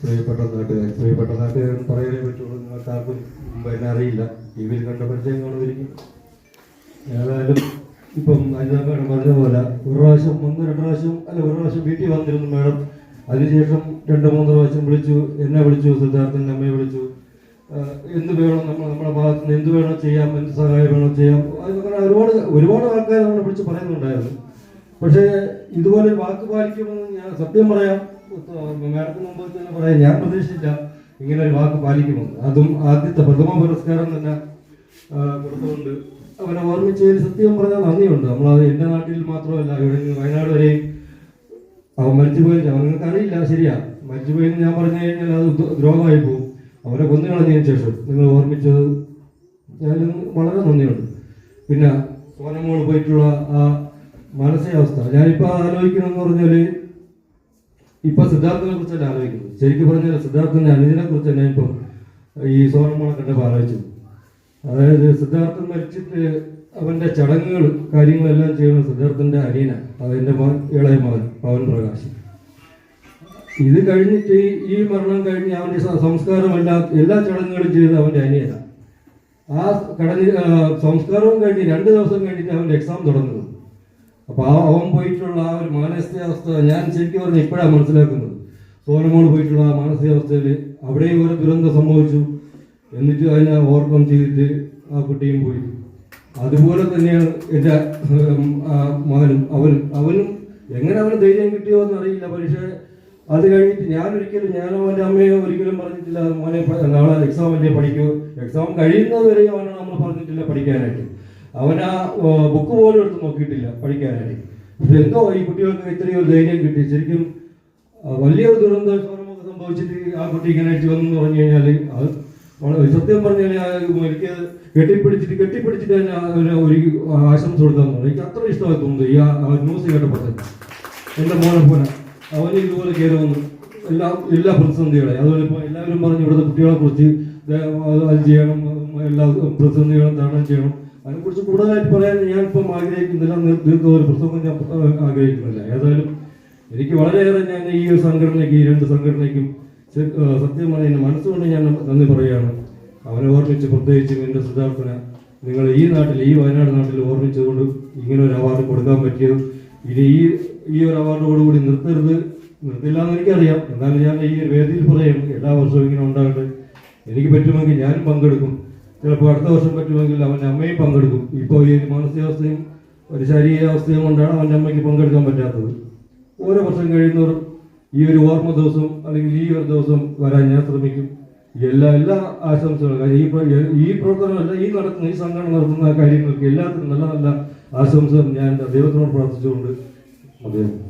പ്രിയപ്പെട്ട നാട്ടുകാർ പ്രിയപ്പെട്ട നാട്ടുകാർ പറയാനേ പറ്റുള്ളൂ. നിങ്ങൾക്ക് ആർക്കും പിന്നെ അറിയില്ല. ടി വിയിൽ കണ്ട പരിചയം കാണുമായിരിക്കും ഏതായാലും ഇപ്പം അനിതാ മേഡം പറഞ്ഞ പോലെ ഒരു പ്രാവശ്യം ഒന്ന് രണ്ട് പ്രാവശ്യം അല്ല ഒരു പ്രാവശ്യം വീട്ടിൽ വന്നിരുന്നു മേഡം. അതിനുശേഷം രണ്ട് മൂന്ന് പ്രാവശ്യം വിളിച്ചു എന്നെ വിളിച്ചു സിദ്ധാർത്ഥന്റെ അമ്മയെ വിളിച്ചു. എന്ത് വേണം നമ്മൾ നമ്മുടെ ഭാഗത്ത് നിന്ന് എന്ത് വേണോ ചെയ്യാം എന്ത് സഹായം വേണോ ചെയ്യാം. ഒരുപാട് ഒരുപാട് ആൾക്കാർ നമ്മളെ വിളിച്ച് പറയുന്നുണ്ടായിരുന്നു. പക്ഷേ ഇതുപോലെ വാക്ക് പാലിക്കുമെന്ന് ഞാൻ സത്യം പറയാം. മേഡത്തിന് മുമ്പ് തന്നെ പറയാം ഞാൻ പ്രതീക്ഷിച്ചില്ല ഇങ്ങനെ ഒരു വാക്ക് പാലിക്കുമെന്ന്. അതും ആദ്യത്തെ പ്രഥമ പുരസ്കാരം തന്നെ കൊടുത്തുകൊണ്ട് അവനെ ഓർമ്മിച്ചതിൽ സത്യം പറഞ്ഞാൽ നന്ദിയുണ്ട്. നമ്മളത് എന്റെ നാട്ടിൽ മാത്രമല്ല ഇവിടെ വയനാട് വരെയും. അവൻ മരിച്ചുപോയി അവർക്ക് അറിയില്ല ശരിയാ. മരിച്ചുപോയി ഞാൻ പറഞ്ഞു കഴിഞ്ഞാൽ അത് ദ്രോഹമായി പോകും. അവരെ കൊന്നു കളഞ്ഞതിന് ശേഷം നിങ്ങൾ ഓർമ്മിച്ചത് ഞാൻ വളരെ നന്ദിയുണ്ട്. പിന്നെ സോനമോൾ പോയിട്ടുള്ള ആ മാനസികാവസ്ഥ. ഞാനിപ്പോൾ ആലോചിക്കണമെന്ന് പറഞ്ഞാൽ ഇപ്പൊ സിദ്ധാർത്ഥിനെ കുറിച്ചല്ല ആലോചിക്കുന്നത്. ശരിക്കും പറഞ്ഞാൽ സിദ്ധാർത്ഥന്റെ അനുജനെ കുറിച്ച് തന്നെ ഇപ്പം ഈ സോനമോളെ കണ്ടപ്പോൾ ആലോചിച്ചു. അതായത് സിദ്ധാർത്ഥൻ മരിച്ചിട്ട് അവന്റെ ചടങ്ങുകൾ കാര്യങ്ങളെല്ലാം ചെയ്യുന്ന സിദ്ധാർത്ഥന്റെ അനിയന അതിന്റെ മകൻ ഇളയ മകൻ പവൻ പ്രകാശ്. ഇത് കഴിഞ്ഞിട്ട് ഈ- മരണം കഴിഞ്ഞ് അവന്റെ സംസ്കാരമെല്ലാം എല്ലാ ചടങ്ങുകളും ചെയ്ത് അവന്റെ അനിയന. ആ കടഞ്ഞ് സംസ്കാരവും കഴിഞ്ഞ് രണ്ട് ദിവസം കഴിഞ്ഞിട്ട് അവന്റെ എക്സാം തുടങ്ങുന്നത് അപ്പൊ ആ അവൻ പോയിട്ടുള്ള ആ ഒരു മാനസികാവസ്ഥ ഞാൻ ശരിക്കും പറഞ്ഞ ഇപ്പോഴാണ് മനസ്സിലാക്കുന്നത്. സോനമോൾ പോയിട്ടുള്ള ആ മാനസികാവസ്ഥയിൽ അവിടെയും ഒരു ദുരന്തം സംഭവിച്ചു. എന്നിട്ട് അതിനെ ഓവർകം ചെയ്തിട്ട് ആ കുട്ടിയും പോയി. അതുപോലെ തന്നെയാണ് എന്റെ മകനും. അവനും അവനും എങ്ങനെ അവന് ധൈര്യം കിട്ടിയോ എന്ന് അറിയില്ല. പക്ഷേ അത് കഴിഞ്ഞിട്ട് ഞാൻ ഒരിക്കലും ഞാനോ എന്റെ അമ്മയോ ഒരിക്കലും പറഞ്ഞിട്ടില്ല മോനെ നാളെ എക്സാം അല്ലേ പഠിക്കൂ. എക്സാം കഴിയുന്നത് വരെ നമ്മൾ പറഞ്ഞിട്ടില്ല പഠിക്കാനായിട്ട്. അവൻ ആ ബുക്ക് പോലും എടുത്ത് നോക്കിയിട്ടില്ല പഠിക്കാനായിട്ട്. പക്ഷെ എന്തോ ഈ കുട്ടികൾക്ക് ഇത്രയും ധൈര്യം കിട്ടി. ശരിക്കും വലിയൊരു ദുരന്തം സംഭവിച്ചിട്ട് ആ കുട്ടി ഇങ്ങനെ വന്നു പറഞ്ഞു കഴിഞ്ഞാൽ അത് വളരെ സത്യം പറഞ്ഞാൽ എനിക്ക് കെട്ടിപ്പിടിച്ചിട്ട് കെട്ടിപ്പിടിച്ചിട്ട് തന്നെ ഒരു ആശംസ ആശംസ കൊടുത്തു എനിക്ക് അത്ര ഇഷ്ടമായി തോന്നുന്നു ഈ ന്യൂസ് കേട്ടപ്പോൾ എന്റെ മോനെ പോലെ. അവന് ഇതുപോലെ കയറുമെന്ന് എല്ലാ എല്ലാ പ്രതിസന്ധികളെ. അതുപോലെ ഇപ്പോൾ എല്ലാവരും പറഞ്ഞു ഇവിടുത്തെ കുട്ടികളെ കുറിച്ച് അത് ചെയ്യണം എല്ലാ പ്രതിസന്ധികളും തരണം ചെയ്യണം. അതിനെക്കുറിച്ച് കൂടുതലായിട്ട് പറയാൻ ഞാനിപ്പം ആഗ്രഹിക്കുന്നില്ല ദീർഘ ഒരു പ്രസംഗം ഞാൻ ആഗ്രഹിക്കുന്നില്ല. ഏതായാലും എനിക്ക് വളരെയേറെ ഞാൻ ഈ ഒരു സംഘടനയ്ക്ക് ഈ രണ്ട് സംഘടനയ്ക്കും സ- ആ, സത്യം പറഞ്ഞ എന്റെ മനസ്സുകൊണ്ട് ഞാൻ നന്ദി പറയുകയാണ്. അവനെ ഓർമ്മിച്ച് പ്രത്യേകിച്ചും എന്റെ സിദ്ധാർത്ഥന നിങ്ങൾ ഈ നാട്ടിൽ ഈ വയനാട് നാട്ടിൽ ഓർമ്മിച്ചുകൊണ്ട് ഇങ്ങനെ ഒരു അവാർഡ് കൊടുക്കാൻ പറ്റിയത് ഇനി ഈ ഈ ഒരു അവാർഡോടുകൂടി നിർത്തരുത് നിർത്തില്ല എന്ന് എനിക്കറിയാം. എന്നാലും ഞാൻ ഈ വേദിയിൽ പറയും എല്ലാ വർഷവും ഇങ്ങനെ ഉണ്ടാകട്ടെ. എനിക്ക് പറ്റുമെങ്കിൽ ഞാനും പങ്കെടുക്കും. ചിലപ്പോൾ അടുത്ത വർഷം പറ്റുമെങ്കിൽ അവന്റെ അമ്മയും പങ്കെടുക്കും. ഇപ്പോൾ ഈ മാനസികാവസ്ഥയും ഒരു ശാരീരികാവസ്ഥയും കൊണ്ടാണ് അവന്റെ അമ്മയ്ക്ക് പങ്കെടുക്കാൻ പറ്റാത്തത്. ഓരോ വർഷം കഴിയുന്നവരും ഈ ഒരു ഓർമ്മ ദിവസം അല്ലെങ്കിൽ ഈ ഒരു ദിവസം വരാൻ ഞാൻ ശ്രമിക്കും. എല്ലാ എല്ലാ ആശംസകളും. ഈ ഈ പ്രവർത്തനമല്ല ഈ നടത്തുന്ന ഈ സംഘടന നടത്തുന്ന കാര്യങ്ങൾക്ക് എല്ലാത്തിനും നല്ല നല്ല ആശംസകൾ ഞാൻ ദൈവത്തിനോട് പ്രാർത്ഥിച്ചുകൊണ്ട് അദ്ദേഹം